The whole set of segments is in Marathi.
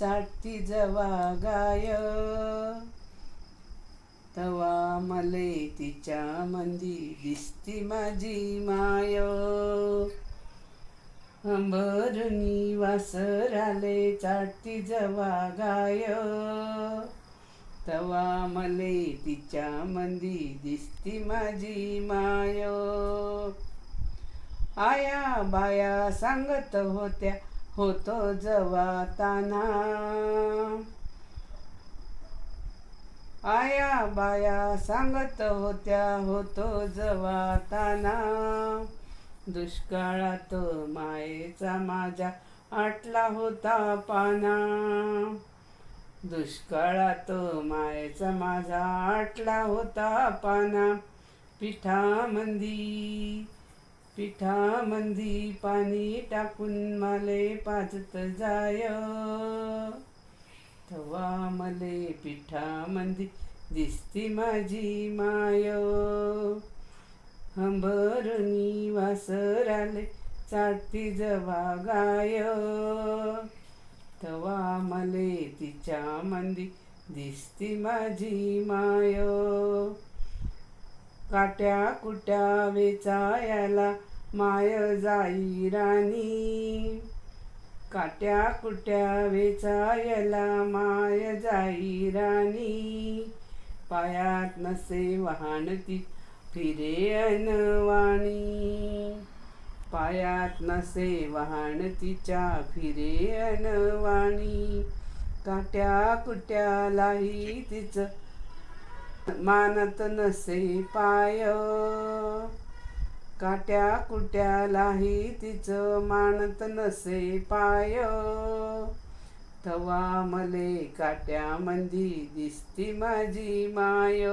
चाटती जवा गाय. तवा मले तिच्या मंदी दिसती माझी माय. अंबरुनी वासराले चाटती जवा गाय. तवा मले तिच्या मंदी दिसती माझी माय. आया बाया सांगत होत्या होतो जवाताना. आया बाया सांगत होत्या होतो जवाताना. दुष्काळात मायेचा माझ्या आटला होता पाना. दुष्काळात मायेचा माझा आटला होता पाना. पिठामंदी पिठामंदी पाणी टाकून माले पाजत जाय. तवा मले पिठामंदी दिसती माझी माय. हंबरुनी वासराले चाटती जवा गाय. तवा मले तिच्या मंदी दिसती माझी माय. काट्या कुट्या वेचायला माय जाई राणी. काट्या कुट्या वेचायला माय जाई राणी. पायात नसे वाहनती फिरे अनवाणी. पायात नसे वाहन तिच्या फिरे अनवाणी. काट्या कुट्यालाही तिचं मानत नसे पाय. काट्या कुट्यालाही तिचं मानत नसे पाय. तवा मले काट्या मंदी दिसती माझी माय.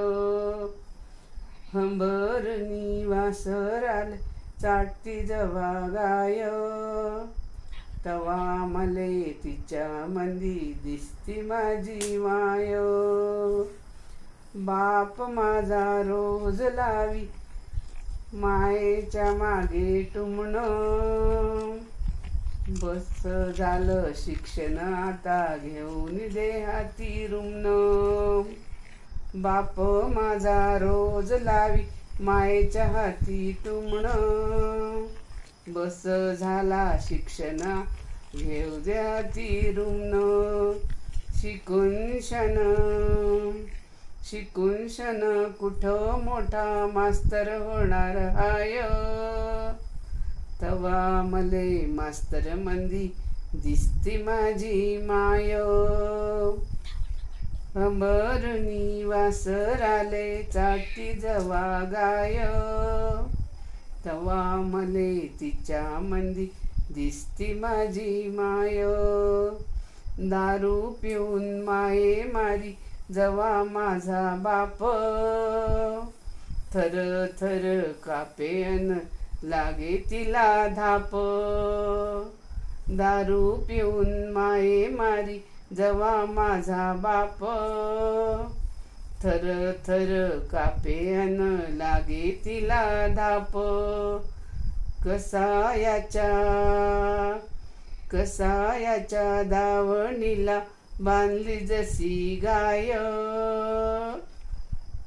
हंबरनी वासराले चाटती जवा गाय. तवा मले तिच्या मंदी दिसती माझी माय. बाप माझा रोज लावी मायेच्या मागे टुमण. बस झालं शिक्षण आता घेऊन दे हाती रुमण. बाप माझा रोज लावी मायेच्या हाती टुमण. बस झाला शिक्षण घेऊ द्या ती रुमण. शिकून शन. शिकून शन कुठं मोठा मास्तर होणार हाय? तवा मले मास्तर मंदी दिसती माझी माय. अंबरुनी वासराले चाटी जवा गाय. तवा मले तिच्या मंदी दिसती माझी माय. दारू पिऊन माये मारी जवा माझा बाप. थर थर कापेन लागे तिला धाप. दारू पिऊन माये मारी जवा माझा बाप. थर थर कापेन अन लागे तिला धाप. कसा याच्या कसा याच्या दावणीला बांधली जशी गाय.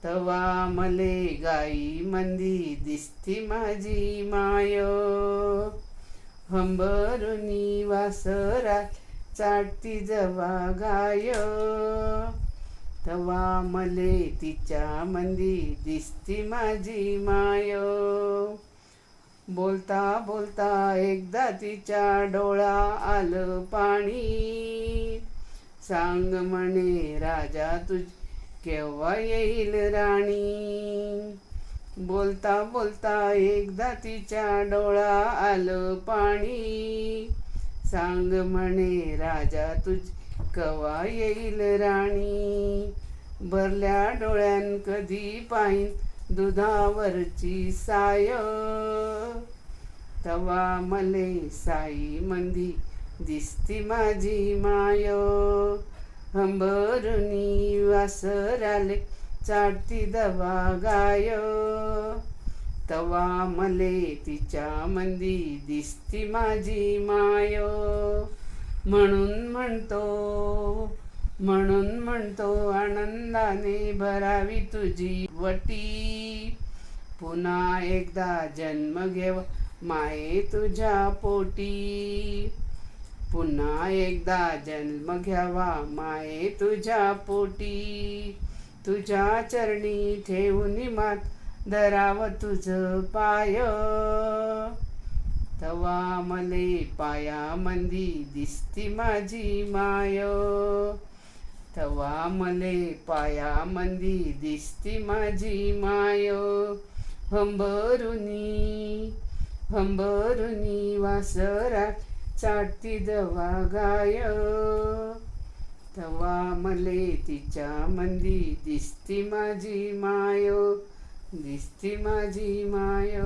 तवा मले गाई मंदी दिसती माझी माय. हंबरुनी वासरा चाटती जवा गाय. तवा मले तिच्या मंदी दिसती माझी माय. बोलता बोलता एकदा तिच्या डोळा आलं पाणी. सांग म्हणे राजा तुझ केव्हा येईल राणी? बोलता बोलता एकदा तिच्या डोळा आलं पाणी. सांग म्हणे राजा तुझ कवा येईल राणी? भरल्या डोळ्यान कधी पाहिन दुधावरची साय. तवा मले साई मंदी दिसती माझी माय. हंबरुनी वासराले चाटती दवा गाय. तवा मले तिच्या मंदी दिसती माझी माय. म्हणून म्हणतो म्हणून म्हणतो आनंदाने भरावी तुझी वटी. पुन्हा एकदा जन्म घेव माये तुझ्या पोटी. पुन्हा एकदा जन्म घ्यावा माये तुझ्या पोटी. तुझ्या चरणी ठेवून मात धराव तुझ पाय. तवा मले पाया मंदी दिसती माझी माय. तवा मले पाया मंदी दिसती माझी माय. हंबरुनी हंबरुनी वासरा चाटती दवा गाय. तवा मले तिच्या मंदी दिसती माझी माय दिसती माझी माय.